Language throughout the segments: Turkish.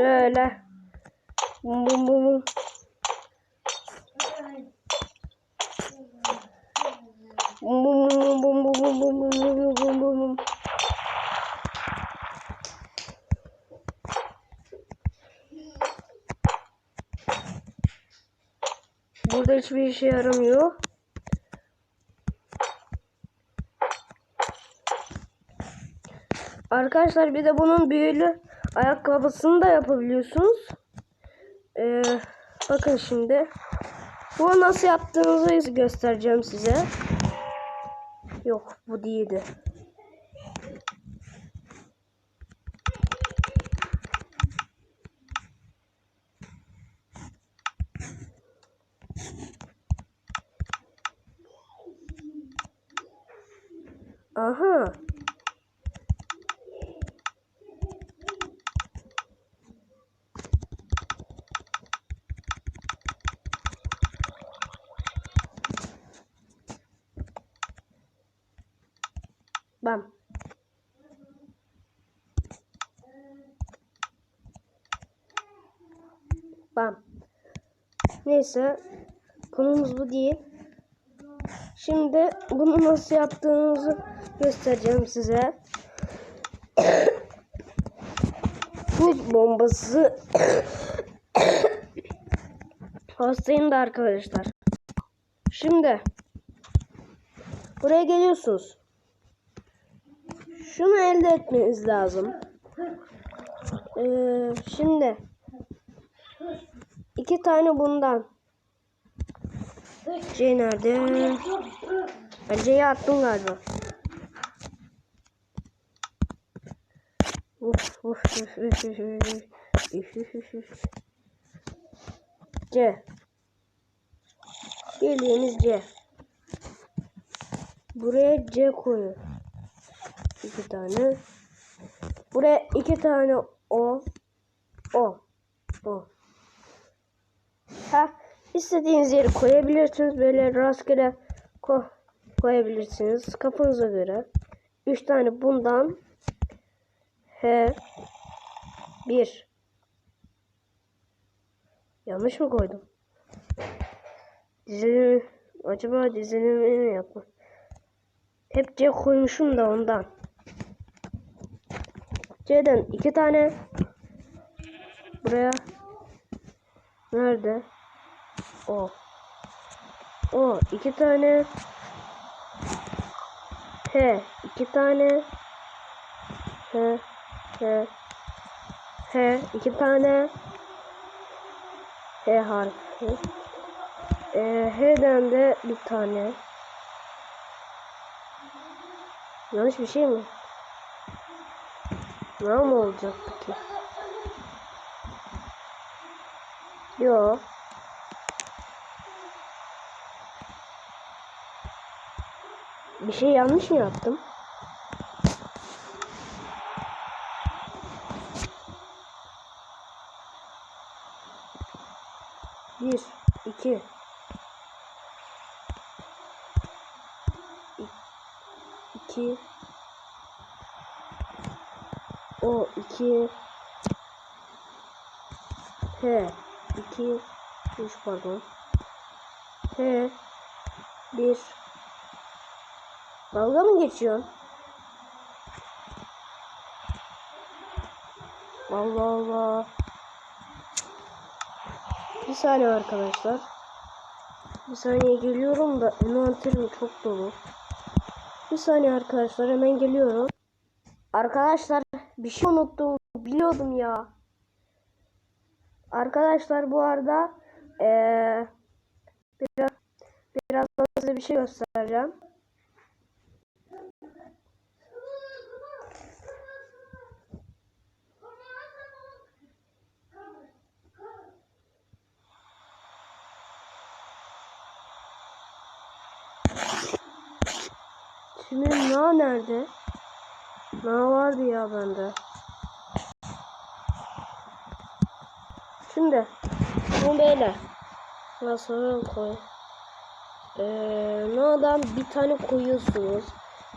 Şöyle. Bum bum bum bum. Bum bum bum bum bum bum bum bum bum bum bum. Burada hiçbir işe yaramıyor. Arkadaşlar bir de bunun büyülü ayakkabısını da yapabiliyorsunuz. Ee, bakın şimdi. Bu nasıl yaptığınızı göstereceğim size. Yok bu değildi. Aha. Bam. Bam. Neyse. Konumuz bu değil. Şimdi bunu nasıl yaptığınızı göstereceğim size. Buz bombası. Hastayım da arkadaşlar. Şimdi buraya geliyorsunuz. Şunu elde etmeniz lazım. Ee, şimdi iki tane bundan. C nerede? C'yi attım galiba. Uf, uf, uf, uf, uf, uf, uf, uf, uf. C. Bildiğimiz C. Buraya C koyuyor. İki tane. Buraya iki tane O. O. O. Ha, istediğiniz yeri koyabilirsiniz. Böyle rastgele ko koyabilirsiniz. Kafanıza göre. Üç tane bundan. H. Bir. Yanlış mı koydum? Dizilim, acaba dizilimi mi yapma? Hep C koymuşum da ondan. C'den iki tane. Buraya. Nerede? O. O iki tane. H iki tane. H H H iki tane. H harfi. Ee, H'den de bir tane. Yanlış bir şey mi? Ne mı olacaktı ki? Yo. Bir şey yanlış mı yaptım? Bir, iki, iki, o iki, H iki, üç pardon, H bir, dalga mı geçiyorsun? Allah Allah. Bir saniye arkadaşlar. Bir saniye geliyorum da envanterim çok dolu. Bir saniye arkadaşlar hemen geliyorum. Arkadaşlar bir şey unuttum. Biliyordum ya. Arkadaşlar bu arada ee, biraz biraz size bir şey göstereceğim. Şimdi na nerede? Na vardı ya bende. Şimdi bu böyle. Nasıl koy? Ee, na'dan bir tane koyuyorsunuz.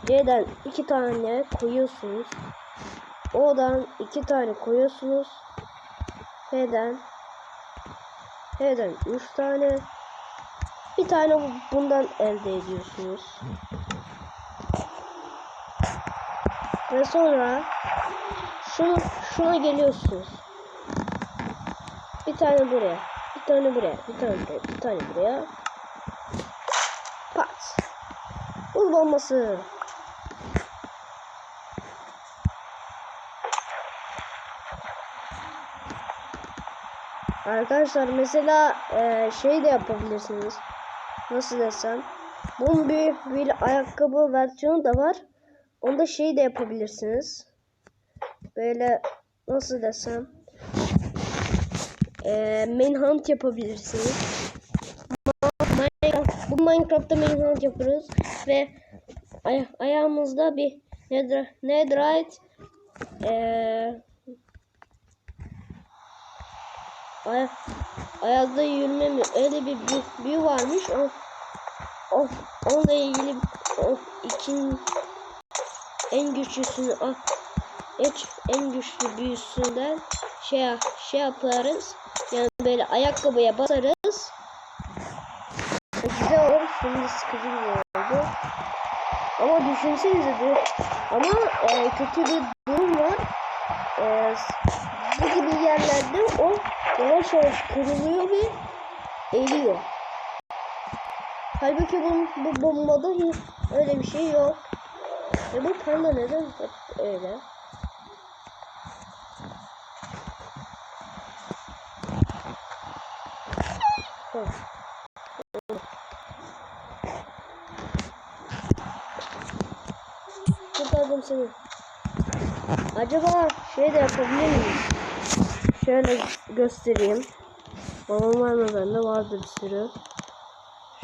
C'den iki tane koyuyorsunuz. O'dan iki tane koyuyorsunuz. H'den H'den 3 tane bir tane bu- bundan elde ediyorsunuz. Ve sonra şunu şuna geliyorsunuz. Bir tane buraya, bir tane buraya, bir tane buraya, bir tane buraya. Pat. Buz bombası. Arkadaşlar mesela eee, şey de yapabilirsiniz. Nasıl desem. Bunun bir, bir ayakkabı versiyonu da var. Onda şey de yapabilirsiniz. Böyle nasıl desem. Eee manhunt yapabilirsiniz. Bu Minecraft'ta manhunt yapıyoruz ve ay- ayağımızda bir nether, netherite eee ay ayazda yürüme mi öyle bir büyü, varmış o, o onunla ilgili o ikin en güçlüsünü ah, hiç en güçlü büyüsünden şey şey yaparız yani böyle ayakkabıya basarız güzel olur şimdi sıkıcı oldu ama düşünsenize bir ama e, kötü bir durum var e, bu gibi yerlerde o yavaş yavaş kırılıyor ve eriyor. Halbuki bu, bu bombada hiç öyle bir şey yok. Ve bu panda neden hep öyle? Hı. Kurtardım seni. Acaba şey de yapabilir miyiz? Şöyle göstereyim. Babam var mı bende? Vardı bir sürü.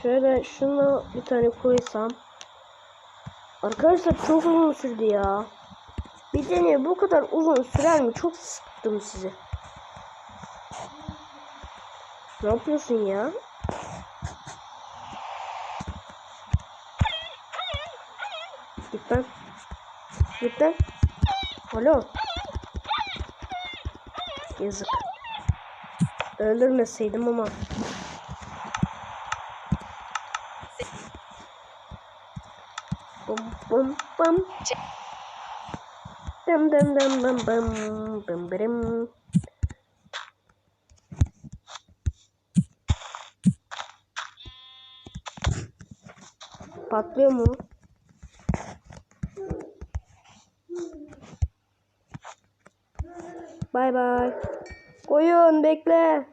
Şöyle şunu bir tane koysam. Arkadaşlar çok uzun sürdü ya. Bir deney bu kadar uzun sürer mi? Çok sıktım sizi. Ne yapıyorsun ya? Git lan. Git lan. Alo. Yazık. Öldürmeseydim ama. Bum bum bum. Dım dım dım bum bum bum bım. Patlıyor mu? Bay bay. Koyun bekle.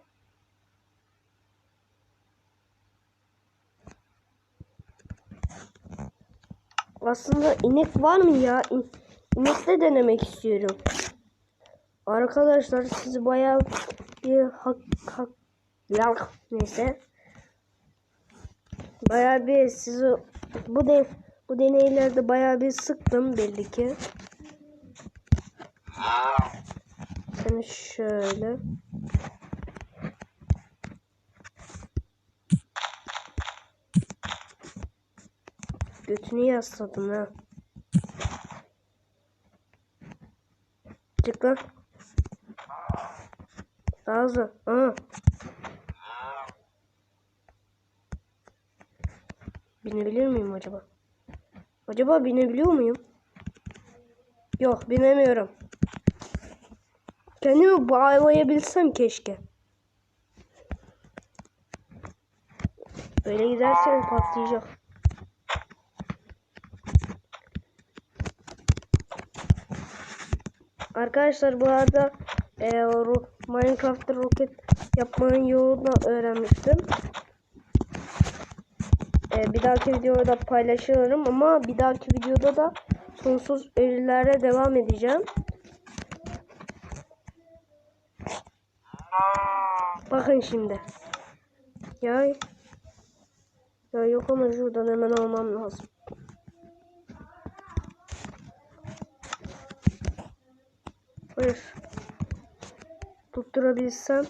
Aslında inek var mı ya? İn inekle denemek istiyorum. Arkadaşlar sizi bayağı bir hak hak ya neyse. Bayağı bir sizi bu de bu deneylerde bayağı bir sıktım belli ki. Seni şöyle. Götünü yasladım ha. Çık lan. Ağzı. Aa. Binebilir miyim acaba? Acaba binebiliyor muyum? Yok binemiyorum. Kendimi bağlayabilsem keşke. Böyle gidersen patlayacak. Arkadaşlar bu arada e, Minecraft'ta roket yapmanın yolunu öğrenmiştim. E, bir dahaki videoda paylaşırım ama bir dahaki videoda da sonsuz ölülere devam edeceğim. Bakın şimdi. Ya ya yok ama şuradan hemen almam lazım. Hayır. Tutturabilsem.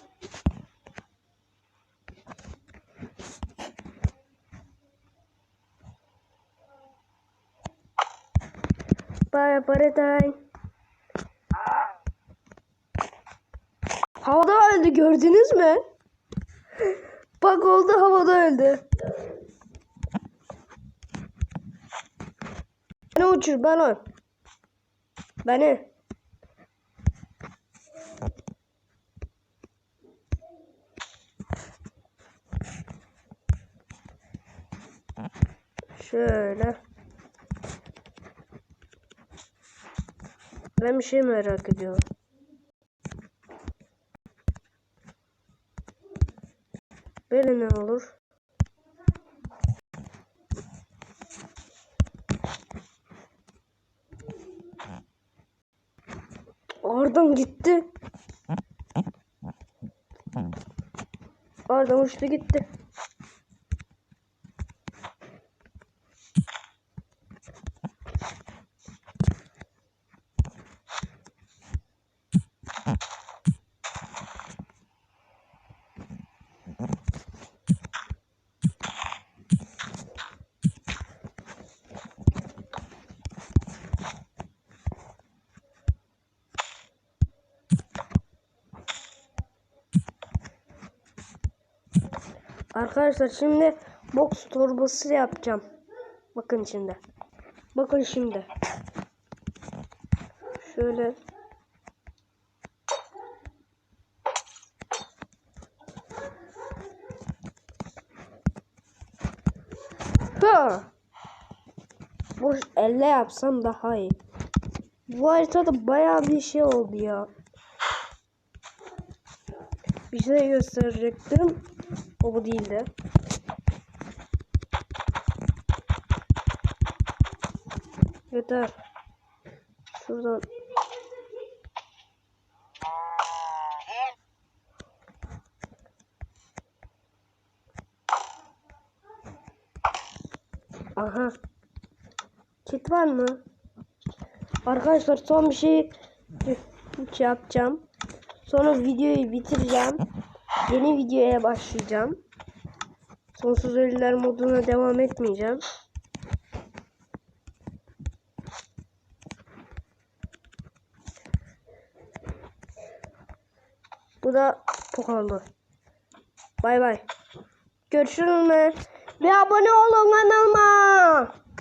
Bye, bye, time. Havada öldü gördünüz mü? Bak oldu havada öldü. Beni uçur bana. Beni. Şöyle. Ben bir şey merak ediyorum. Böyle ne olur? Oradan gitti. Oradan uçtu gitti. Arkadaşlar şimdi box torbası yapacağım. Bakın şimdi. Bakın şimdi. Şöyle. Ha. Boş elle yapsam daha iyi. Bu haritada bayağı bir şey oldu ya. Bir şey gösterecektim. O bu değildi. Yeter. Şuradan. Aha. Kit var mı? Arkadaşlar son bir şey yapacağım. Sonra videoyu bitireceğim. Yeni videoya başlayacağım. Sonsuz ölüler moduna devam etmeyeceğim. Bu da çok oldu. Bay bay. Görüşürüz. Ve abone olun kanalıma.